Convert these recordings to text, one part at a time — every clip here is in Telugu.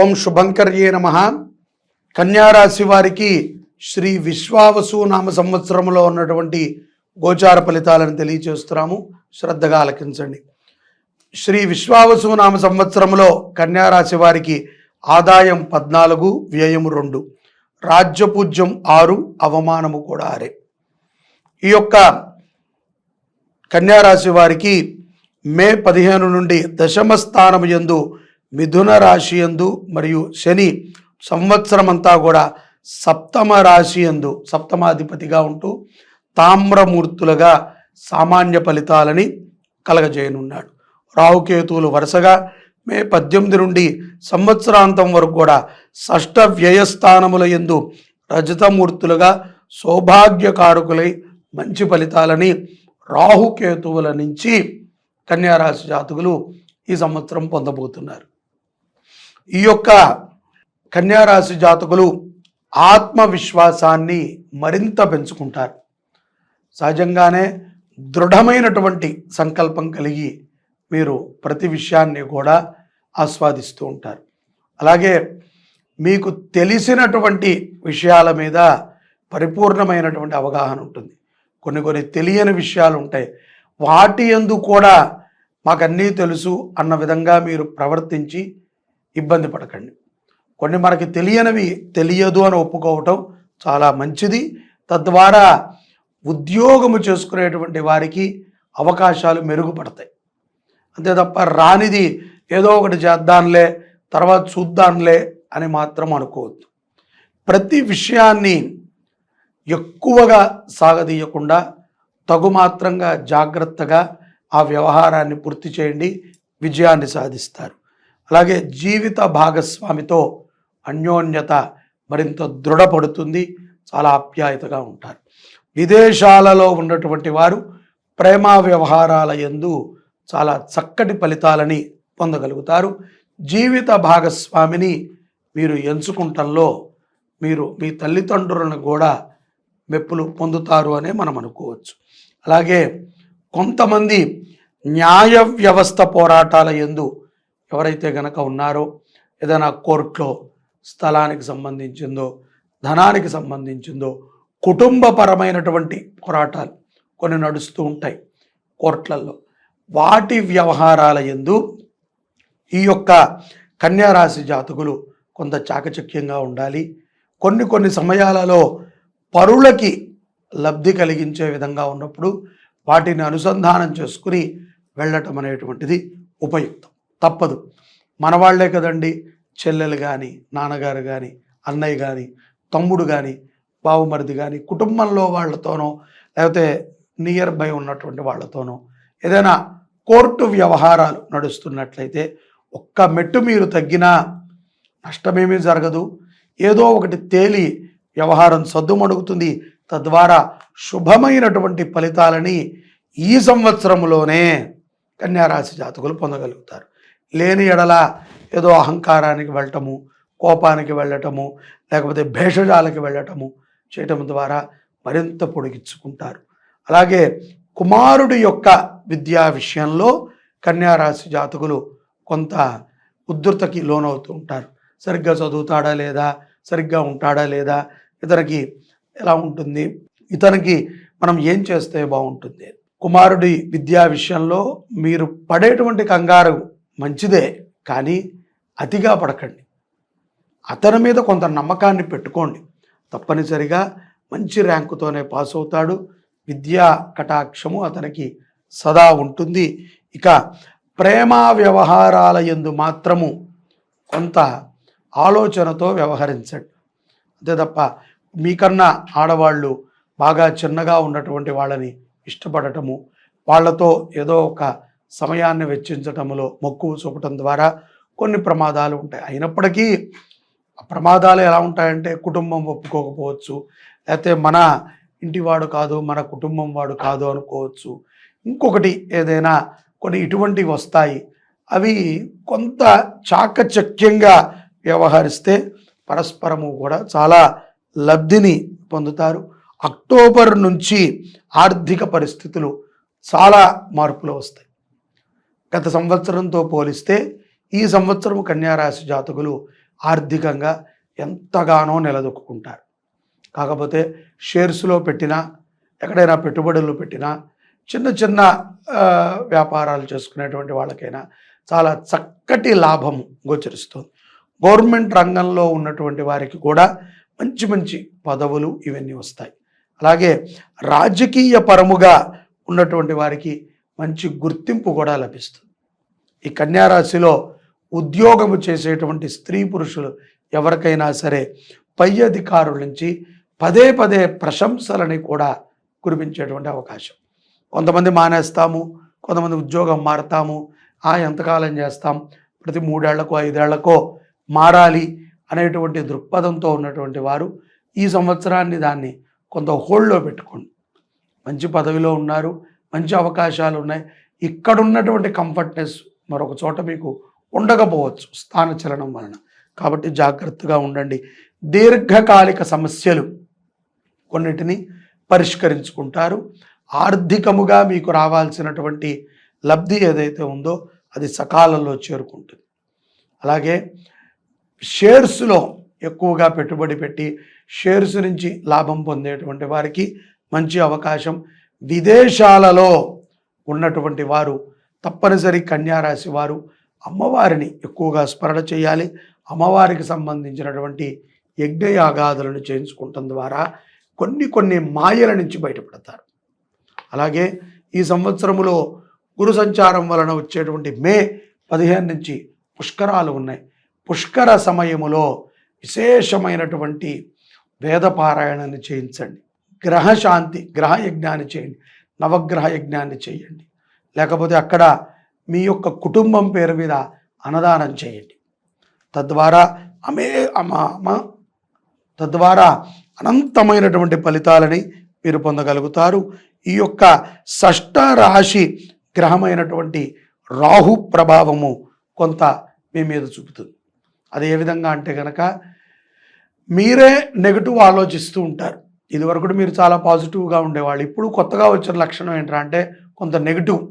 ఓం శుభంకర్యే నమ. కన్యారాశి వారికి శ్రీ విశ్వావసు నామ సంవత్సరంలో ఉన్నటువంటి గోచార ఫలితాలను తెలియచేస్తున్నాము. శ్రద్ధగా ఆలకించండి. శ్రీ విశ్వావసు నామ సంవత్సరంలో కన్యారాశి వారికి ఆదాయం పద్నాలుగు వ్యయము రెండు రాజ్యపూజ్యం ఆరు అవమానము కూడా ఆరే. ఈ యొక్క కన్యారాశి వారికి మే పదిహేను నుండి దశమ స్థానం యందు మిథున రాశి యందు మరియు శని సంవత్సరం అంతా కూడా సప్తమ రాశి యందు సప్తమాధిపతిగా ఉంటూ తామ్రమూర్తులుగా సామాన్య ఫలితాలని కలగజేయనున్నాడు. రాహుకేతువులు వరుసగా మే పద్దెనిమిది నుండి సంవత్సరాంతం వరకు కూడా షష్ట వ్యయస్థానముల ఎందు రజతమూర్తులుగా సౌభాగ్యకారకులై మంచి ఫలితాలని రాహుకేతువుల నుంచి కన్యారాశి జాతకులు ఈ సంవత్సరం పొందబోతున్నారు. ఈ యొక్క కన్యారాశి జాతకులు ఆత్మవిశ్వాసాన్ని మరింత పెంచుకుంటారు. సహజంగానే దృఢమైనటువంటి సంకల్పం కలిగి మీరు ప్రతి విషయాన్ని కూడా ఆస్వాదిస్తూ ఉంటారు. అలాగే మీకు తెలిసినటువంటి విషయాల మీద పరిపూర్ణమైనటువంటి అవగాహన ఉంటుంది. కొన్ని కొన్ని తెలియని విషయాలు ఉంటాయి. వాటి ఎందు కూడా మాకన్నీ తెలుసు అన్న విధంగా మీరు ప్రవర్తించి ఇబ్బంది పడకండి. కొన్ని మనకి తెలియనివి తెలియదు అని ఒప్పుకోవటం చాలా మంచిది. తద్వారా ఉద్యోగము చేసుకునేటువంటి వారికి అవకాశాలు మెరుగుపడతాయి. అంతే తప్ప రానిది ఏదో ఒకటి చేద్దాంలే తర్వాత చూద్దాంలే అని మాత్రం అనుకోవద్దు. ప్రతి విషయాన్ని ఎక్కువగా సాగదీయకుండా తగుమాత్రంగా జాగ్రత్తగా ఆ వ్యవహారాన్ని పూర్తి చేయండి. విజయాన్ని సాధిస్తారు. అలాగే జీవిత భాగస్వామితో అన్యోన్యత మరింత దృఢపడుతుంది చాలా ఆప్యాయతగా ఉంటారు. విదేశాలలో ఉన్నటువంటి వారు ప్రేమ వ్యవహారాల యందు చాలా చక్కటి ఫలితాలని పొందగలుగుతారు. జీవిత భాగస్వామిని మీరు ఎంచుకుంటంలో మీరు మీ తల్లిదండ్రులను కూడా మెప్పులు పొందుతారు అనే మనం అనుకోవచ్చు. అలాగే కొంతమంది న్యాయ వ్యవస్థ పోరాటాల ఎందు ఎవరైతే గనక ఉన్నారో ఏదైనా కోర్టులో స్థలానికి సంబంధించిందో ధనానికి సంబంధించిందో కుటుంబపరమైనటువంటి పోరాటాలు కొన్ని నడుస్తూ ఉంటాయి కోర్టులలో. వాటి వ్యవహారాల ఎందు ఈ యొక్క కన్యారాశి జాతకులు కొంత చాకచక్యంగా ఉండాలి. కొన్ని కొన్ని సమయాలలో పరులకి లబ్ధి కలిగించే విధంగా ఉన్నప్పుడు వాటిని అనుసంధానం చేసుకుని వెళ్ళటం అనేటువంటిది ఉపయుక్తం. తప్పదు. మనవాళ్ళే కదండి చెల్లెలు కానీ నాన్నగారు కానీ అన్నయ్య కానీ తమ్ముడు కానీ బావుమరిది కానీ కుటుంబంలో వాళ్ళతోనో లేకపోతే నియర్ బై ఉన్నటువంటి వాళ్ళతోనో ఏదైనా కోర్టు వ్యవహారాలు నడుస్తున్నట్లయితే ఒక్క మెట్టు మీరు తగ్గినా నష్టమేమీ జరగదు. ఏదో ఒకటి తేలి వ్యవహారం సద్దుమడుగుతుంది తద్వారా శుభమైనటువంటి ఫలితాలని ఈ సంవత్సరంలోనే కన్యారాశి జాతకులు పొందగలుగుతారు. లేని ఎడల ఏదో అహంకారానికి వెళ్ళటము కోపానికి వెళ్ళటము లేకపోతే భేషజాలకి వెళ్ళటము చేయటం ద్వారా మరింత పొడిగించుకుంటారు. అలాగే కుమారుడి యొక్క విద్యా విషయంలో కన్యారాశి జాతకులు కొంత ఉద్ధృతకి లోనవుతూ ఉంటారు. సరిగ్గా చదువుతాడా లేదా సరిగ్గా ఉంటాడా లేదా ఇతనికి ఎలా ఉంటుంది ఇతనికి మనం ఏం చేస్తే బాగుంటుంది? కుమారుడి విద్యా విషయంలో మీరు పడేటువంటి కంగారు మంచిదే కానీ అతిగా పడకండి. అతని మీద కొంత నమ్మకాన్ని పెట్టుకోండి. తప్పనిసరిగా మంచి ర్యాంకుతోనే పాస్ అవుతాడు. విద్యా కటాక్షము అతనికి సదా ఉంటుంది. ఇక ప్రేమ వ్యవహారాల యందు మాత్రము కొంత ఆలోచనతో వ్యవహరించండి. అంతే తప్ప మీకన్నా ఆడవాళ్ళు బాగా చిన్నగా ఉన్నటువంటి వాళ్ళని ఇష్టపడటము వాళ్ళతో ఏదో ఒక సమయాన్ని వెచ్చించటంలో మక్కువ చూపటం ద్వారా కొన్ని ప్రమాదాలు ఉంటాయి. అయినప్పటికీ ఆ ప్రమాదాలు ఎలా ఉంటాయంటే కుటుంబం ఒప్పుకోకపోవచ్చు. లేకపోతే మన ఇంటివాడు కాదు మన కుటుంబం వాడు కాదు అనుకోవచ్చు. ఇంకొకటి ఏదైనా కొన్ని ఇటువంటివి వస్తాయి. అవి కొంత చాకచక్యంగా వ్యవహరిస్తే పరస్పరము కూడా చాలా లబ్ధిని పొందుతారు. అక్టోబర్ నుంచి ఆర్థిక పరిస్థితులు చాలా మార్పులు వస్తాయి. గత సంవత్సరంతో పోలిస్తే ఈ సంవత్సరం కన్యారాశి జాతకులు ఆర్థికంగా ఎంతగానో నిలదొక్కుంటారు కాకపోతే షేర్స్లో పెట్టినా ఎక్కడైనా పెట్టుబడులు పెట్టినా చిన్న చిన్న వ్యాపారాలు చేసుకునేటువంటి వాళ్ళకైనా చాలా చక్కటి లాభం గోచరిస్తుంది. గవర్నమెంట్ రంగంలో ఉన్నటువంటి వారికి కూడా మంచి మంచి పదవులు ఇవన్నీ వస్తాయి. అలాగే రాజకీయ పరముగా ఉన్నటువంటి వారికి మంచి గుర్తింపు కూడా లభిస్తుంది. ఈ కన్యారాశిలో ఉద్యోగము చేసేటువంటి స్త్రీ పురుషులు ఎవరికైనా సరే పై అధికారుల నుంచి పదే పదే ప్రశంసలని కూడా కురిపించేటువంటి అవకాశం. కొంతమంది మానేస్తాము కొంతమంది ఉద్యోగం మారతాము ఆ ఎంతకాలం చేస్తాం ప్రతి మూడేళ్ళకో ఐదేళ్ళకో మారాలి అనేటువంటి దృక్పథంతో ఉన్నటువంటి వారు ఈ సంవత్సరాన్ని దాన్ని కొంత హోల్డ్లో పెట్టుకోండి. మంచి పదవిలో ఉన్నారు మంచి అవకాశాలు ఉన్నాయి ఇక్కడ ఉన్నటువంటి కంఫర్ట్నెస్ మరొక చోట మీకు ఉండకపోవచ్చు స్థానచలనం వలన. కాబట్టి జాగ్రత్తగా ఉండండి. దీర్ఘకాలిక సమస్యలు కొన్నిటిని పరిష్కరించుకుంటారు. ఆర్థికముగా మీకు రావాల్సినటువంటి లబ్ధి ఏదైతే ఉందో అది సకాలంలో చేరుకుంటుంది. అలాగే షేర్స్లో ఎక్కువగా పెట్టుబడి పెట్టి షేర్స్ నుంచి లాభం పొందేటువంటి వారికి మంచి అవకాశం విదేశాలలో ఉన్నటువంటి వారు తప్పనిసరి కన్యారాశి వారు అమ్మవారిని ఎక్కువగా స్మరణ చేయాలి. అమ్మవారికి సంబంధించినటువంటి యజ్ఞయాగాదులను చేయించుకుంటం ద్వారా కొన్ని కొన్ని మాయల నుంచి బయటపడతారు. అలాగే ఈ సంవత్సరములో గురు సంచారం వలన వచ్చేటువంటి మే పదిహేను నుంచి పుష్కరాలు ఉన్నాయి. పుష్కర సమయములో విశేషమైనటువంటి వేద పారాయణాన్ని చేయించండి. గ్రహశాంతి గ్రహ యజ్ఞాన్ని చేయండి. నవగ్రహ యజ్ఞాన్ని చేయండి. లేకపోతే అక్కడ మీ యొక్క కుటుంబం పేరు మీద అన్నదానం చేయండి. తద్వారా అమే అమ తద్వారా అనంతమైనటువంటి ఫలితాలని మీరు పొందగలుగుతారు. ఈ యొక్క షష్ట రాశి గ్రహమైనటువంటి రాహు ప్రభావము కొంత మీ మీద చూపుతుంది. అది ఏ విధంగా అంటే కనుక మీరే నెగటివ్ ఆలోచిస్తూ ఉంటారు. ఇదివరకు కూడా మీరు చాలా పాజిటివ్గా ఉండేవాళ్ళు. ఇప్పుడు కొత్తగా వచ్చిన లక్షణం ఏంటంటే అంటే కొంత నెగిటివ్.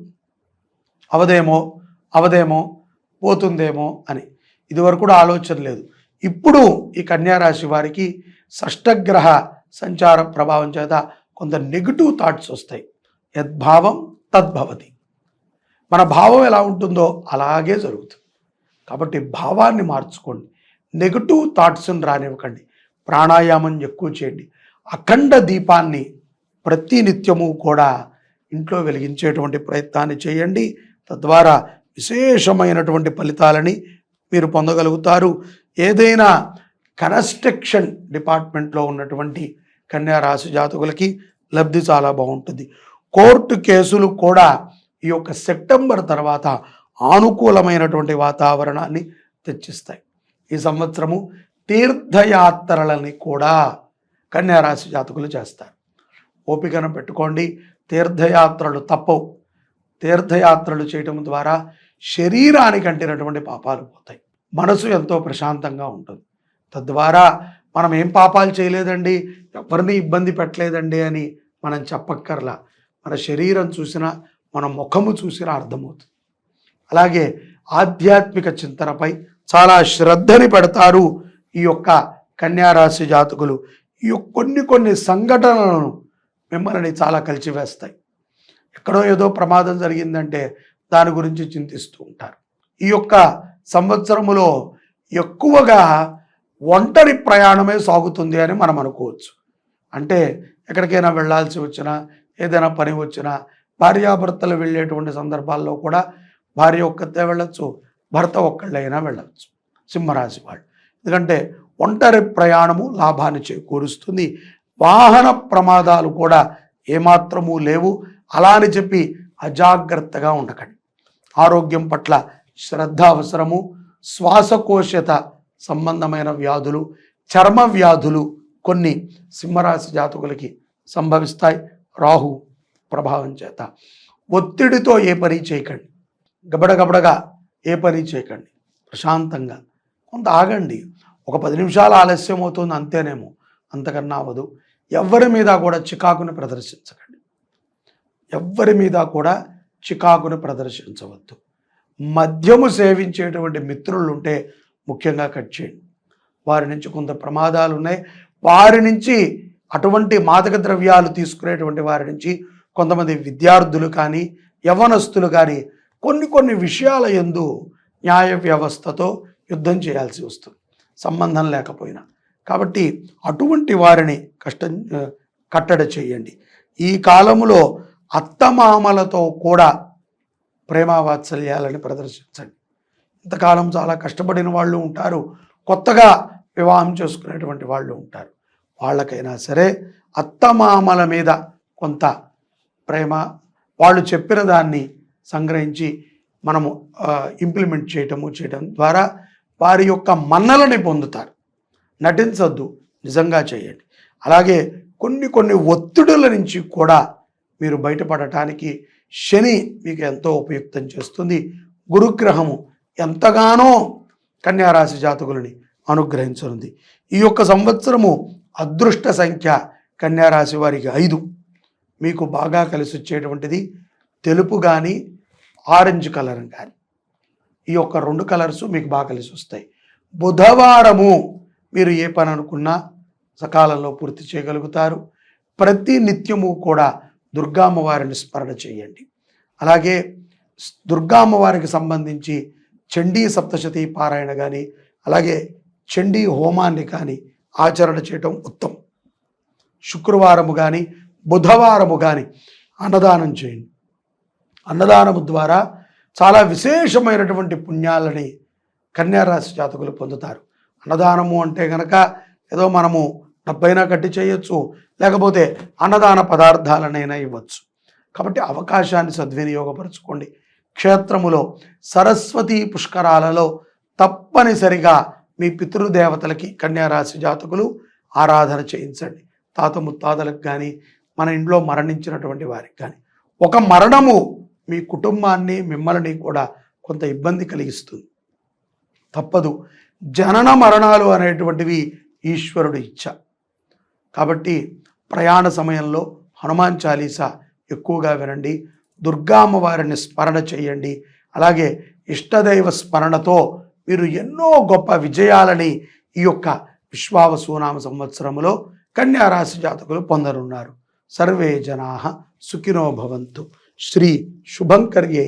అవదేమో అవదేమో పోతుందేమో అని. ఇదివరకు కూడా ఆలోచన లేదు. ఇప్పుడు ఈ కన్యారాశి వారికి షష్టగ్రహ సంచార ప్రభావం చేత కొంత నెగిటివ్ థాట్స్ వస్తాయి. యద్భావం తద్భవతి. మన భావం ఎలా ఉంటుందో అలాగే జరుగుతుంది. కాబట్టి భావాన్ని మార్చుకోండి. నెగిటివ్ థాట్స్ని రానివ్వకండి. ప్రాణాయామం ఎక్కువ చేయండి. అఖండ దీపాన్ని ప్రతి నిత్యము కూడా ఇంట్లో వెలిగించేటువంటి ప్రయత్నాన్ని చేయండి. తద్వారా విశేషమైనటువంటి ఫలితాలని మీరు పొందగలుగుతారు. ఏదైనా కన్స్ట్రక్షన్ డిపార్ట్మెంట్లో ఉన్నటువంటి కన్యారాశి జాతకులకి లబ్ధి చాలా బాగుంటుంది. కోర్టు కేసులు కూడా ఈ యొక్క సెప్టెంబర్ తర్వాత అనుకూలమైనటువంటి వాతావరణాన్ని తెచ్చిస్తాయి. ఈ సంవత్సరము తీర్థయాత్రలని కూడా కన్యారాశి జాతకులు చేస్తారు. ఓపికను పెట్టుకోండి. తీర్థయాత్రలు తప్పవు. తీర్థయాత్రలు చేయటం ద్వారా శరీరానికి అంటినటువంటి పాపాలు పోతాయి. మనసు ఎంతో ప్రశాంతంగా ఉంటుంది. తద్వారా మనం ఏం పాపాలు చేయలేదండి? ఎవరిని ఇబ్బంది పెట్టలేదండి అని మనం చెప్పక్కర్లా. మన శరీరం చూసినా మన ముఖము చూసినా అర్థమవుతుంది. అలాగే ఆధ్యాత్మిక చింతనపై చాలా శ్రద్ధని పెడతారు ఈ యొక్క కన్యారాశి జాతకులు. ఈ కొన్ని కొన్ని సంఘటనలను మిమ్మల్ని చాలా కలిచివేస్తాయి. ఎక్కడో ఏదో ప్రమాదం జరిగిందంటే దాని గురించి చింతిస్తూ ఉంటారు. ఈ యొక్క సంవత్సరములో ఎక్కువగా ఒంటరి ప్రయాణమే సాగుతుంది అని మనం అనుకోవచ్చు. అంటే ఎక్కడికైనా వెళ్ళాల్సి వచ్చినా ఏదైనా పని వచ్చినా భార్యాభర్తలు వెళ్ళేటువంటి సందర్భాల్లో కూడా భార్య ఒక్కతే వెళ్ళచ్చు భర్త ఒక్కళ్ళైనా వెళ్ళవచ్చు సింహరాశి వాళ్ళు. ఎందుకంటే ఒంటరి ప్రయాణము లాభాన్ని చేకూరుస్తుంది. వాహన ప్రమాదాలు కూడా ఏమాత్రము లేవు. అలా అని చెప్పి అజాగ్రత్తగా ఉండకండి. ఆరోగ్యం పట్ల శ్రద్ధ అవసరము. శ్వాసకోశత సంబంధమైన వ్యాధులు చర్మ వ్యాధులు కొన్ని సింహరాశి జాతకులకి సంభవిస్తాయి. రాహు ప్రభావం చేత. ఒత్తిడితో ఏ పని చేయకండి. గబడగబడగా ఏ పని చేయకండి. ప్రశాంతంగా కొంత ఆగండి. ఒక పది నిమిషాలు ఆలస్యం అవుతుంది అంతేనేమో. అంతకన్నా అవ్వదు ఎవరి మీద కూడా చికాకుని ప్రదర్శించకండి. ఎవ్వరి మీద కూడా చికాకును ప్రదర్శించవద్దు. మద్యము సేవించేటువంటి మిత్రులు ఉంటే ముఖ్యంగా కట్ చేయండి. వారి నుంచి కొంత ప్రమాదాలు ఉన్నాయి వారి నుంచి అటువంటి మాదక ద్రవ్యాలు తీసుకునేటువంటి వారి నుంచి కొంతమంది విద్యార్థులు కానీ యవనస్తులు కానీ కొన్ని కొన్ని విషయాల ఎందు న్యాయ వ్యవస్థతో యుద్ధం చేయాల్సి వస్తుంది. సంబంధం లేకపోయినా. కాబట్టి అటువంటి వారిని కష్టం కట్టడ చేయండి. ఈ కాలములో అత్తమామలతో కూడా ప్రేమవాత్సల్యాలని ప్రదర్శించండి. ఇంతకాలం చాలా కష్టపడిన వాళ్ళు ఉంటారు. కొత్తగా వివాహం చేసుకునేటువంటి వాళ్ళు ఉంటారు. వాళ్ళకైనా సరే అత్తమామల మీద కొంత ప్రేమ వాళ్ళు చెప్పిన దాన్ని సంగ్రహించి మనము ఇంప్లిమెంట్ చేయటము చేయటం ద్వారా వారి యొక్క మన్నలని పొందుతారు. నటించొద్దు నిజంగా చేయండి. అలాగే కొన్ని కొన్ని ఒత్తిడుల నుంచి కూడా మీరు బయటపడటానికి శని మీకు ఎంతో ఉపయుక్తం చేస్తుంది. గురుగ్రహము ఎంతగానో కన్యారాశి జాతకులని అనుగ్రహించనుంది. ఈ యొక్క సంవత్సరము అదృష్ట సంఖ్య కన్యారాశి వారికి ఐదు. మీకు బాగా కలిసి వచ్చేటువంటిది తెలుపు కానీ ఆరెంజ్ కలర్ కానీ ఈ యొక్క రెండు కలర్స్ మీకు బాగా కలిసి వస్తాయి. బుధవారము మీరు ఏ పని అనుకున్నా సకాలంలో పూర్తి చేయగలుగుతారు. ప్రతి నిత్యము కూడా దుర్గామ్మవారిని స్మరణ చేయండి. అలాగే దుర్గా దుర్గామ్మవారికి సంబంధించి చండీ సప్తశతి పారాయణ కానీ అలాగే చండీ హోమాన్ని కానీ ఆచరణ చేయటం ఉత్తమం. శుక్రవారము కానీ బుధవారము కానీ అన్నదానం చేయండి. అన్నదానము ద్వారా చాలా విశేషమైనటువంటి పుణ్యాలని కన్యారాశి జాతకులు పొందుతారు. అన్నదానము అంటే గనక ఏదో మనము డబ్బైనా కట్టి చేయొచ్చు లేకపోతే అన్నదాన పదార్థాలనైనా ఇవ్వచ్చు. కాబట్టి అవకాశాన్ని సద్వినియోగపరచుకోండి. క్షేత్రములో సరస్వతి పుష్కరాలలో తప్పనిసరిగా మీ పితృదేవతలకి కన్యారాశి జాతకులు ఆరాధన చేయించండి. తాత ముత్తాతలకు కానీ మన ఇంట్లో మరణించినటువంటి వారికి కానీ ఒక మరణము మీ కుటుంబాన్ని మిమ్మల్ని కూడా కొంత ఇబ్బంది కలిగిస్తుంది. తప్పదు. జనన మరణాలు అనేటువంటివి ఈశ్వరుడు ఇచ్చ. కాబట్టి ప్రయాణ సమయంలో హనుమాన్ చాలీసా ఎక్కువగా వినండి. దుర్గామ్మ వారిని స్మరణ చేయండి. అలాగే ఇష్టదైవ స్మరణతో మీరు ఎన్నో గొప్ప విజయాలని ఈ యొక్క విశ్వావసునామ సంవత్సరములో కన్యారాశి జాతకులు పొందనున్నారు. సర్వే జనా సుఖినో భవంతు. శ్రీ శుభంకర్యై